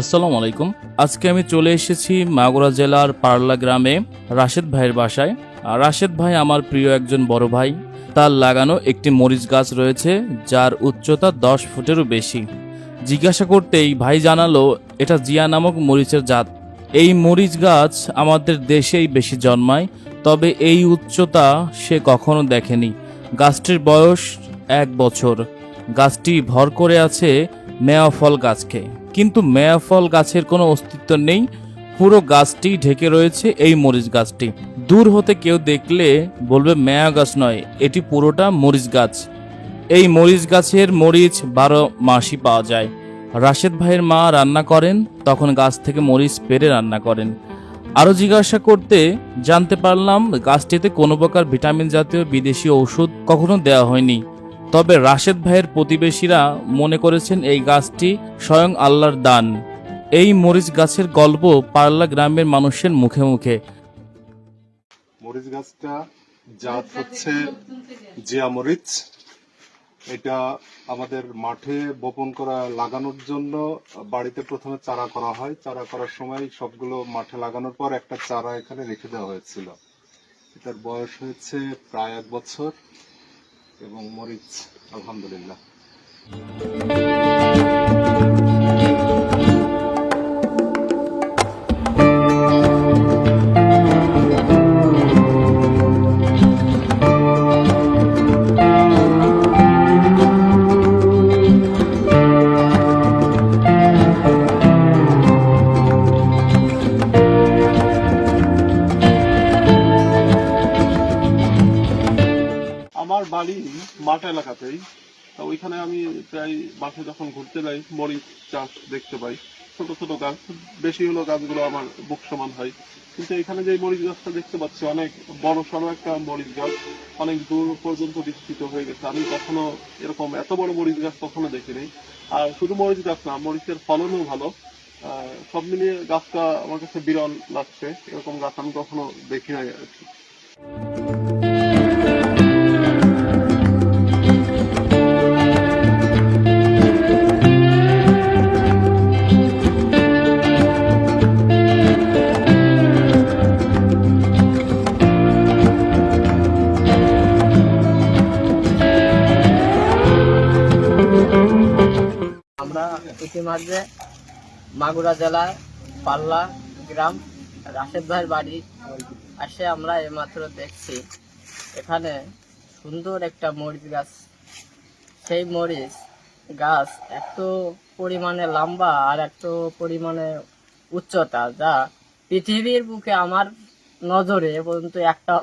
আসসালামু আলাইকুম। আজকে আমি চলে এসেছি মাগুরা জেলার পারলা গ্রামে রাশেদ ভাইয়ের বাসায়। আর রাশেদ ভাই আমার প্রিয় একজন বড় ভাই। তার লাগানো একটি মরিচ গাছ রয়েছে, যার উচ্চতা দশ ফুটেরও বেশি। জিজ্ঞাসা করতেই ভাই জানালো, এটা জিয়া নামক মরিচের জাত। এই মরিচ গাছ আমাদের দেশেই বেশি জন্মায়, তবে এই উচ্চতা সে কখনো দেখেনি। গাছটির বয়স এক বছর। গাছটি ভর করে আছে মেয়া ফল গাছকে। কিন্তু মেয়া ফল গাছের কোনো অস্তিত্ব নেই। পুরো গাছটি ঢেকে রয়েছে এই মরিচ গাছটি। দূর হতে কেউ দেখলে বলবে মেয়া গাছ নয়, এটি পুরোটা মরিচ গাছ। এই মরিচ গাছের মরিচ বারো মাসই পাওয়া যায়। রাশেদ ভাইয়ের মা রান্না করেন, তখন গাছ থেকে মরিচ পেরে রান্না করেন। আরও জিজ্ঞাসা করতে জানতে পারলাম, গাছটিতে কোনো প্রকার ভিটামিন জাতীয় বিদেশি ওষুধ কখনো দেওয়া হয়নি। তবে রাশেদ ভাইয়ের প্রতিবেশীরা মনে করেছেন এই গাছটি স্বয়ং আল্লাহর দান। এই মরিচ গাছের গল্প পার্লা গ্রামের মানুষের মুখে মুখে। মরিচ গাছটা জাত হচ্ছে জিয়া মরিচ। এটা আমাদের মাঠে বপন করা, লাগানোর জন্য বাড়িতে প্রথমে চারা করা হয়। চারা করার সময় সবগুলো মাঠে লাগানোর পর একটা চারা এখানে রেখে দেওয়া হয়েছিল। এটার বয়স হয়েছে প্রায় এক বছর। এবং মরিচ আলহামদুলিল্লাহ। আমার বাড়ি মাঠ এলাকাতেই। তা ওইখানে আমি প্রায় মাঠে যখন ঘুরতে যাই, মরিচ চাষ দেখতে পাই। ছোট ছোট গাছ, বেশি হলো গাছগুলো আমার বুক সমান হয়। কিন্তু এখানে যে মরিচ গাছটা দেখতে পাচ্ছি, অনেক বড় সড়ো একটা মরিচ গাছ, অনেক দূর পর্যন্ত বিস্তৃত হয়ে গেছে। আমি কখনো এরকম এত বড় মরিচ গাছ কখনো দেখিনি। আর শুধু মরিচ গাছ না, মরিচের ফলনও ভালো। সব মিলিয়ে গাছটা আমার কাছে বিরল লাগছে। এরকম গাছ আমি কখনো দেখি নাই আর কি। ইতিমধ্যে মাগুরা জেলার পাল্লা গ্রাম রাশেদ ভাইয়ের বাড়ি আসে আমরা এইমাত্র দেখছি। এখানে সুন্দর একটা মরিচ গাছ। সেই মরিচ গাছ এত পরিমাণে লম্বা আর এত পরিমাণে উচ্চতা যা পৃথিবীর বুকে আমার নজরে পর্যন্ত একটা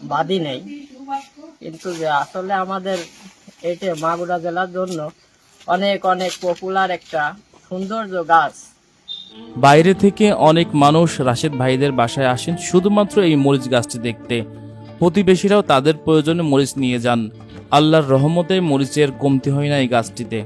বাদি নেই। কিন্তু আসলে আমাদের এটা মাগুরা জেলার জন্য অনেক অনেক পপুলার একটা সৌন্দর্য গাছ। বাইরে থেকে অনেক মানুষ রাশেদ ভাইদের বাসায় আসেন শুধুমাত্র এই মরিচ গাছটি দেখতে। প্রতিবেশীরাও তাদের প্রয়োজনে মরিচ নিয়ে যান। আল্লাহর রহমতে মরিচের কমতি হয় না এই গাছটিতে।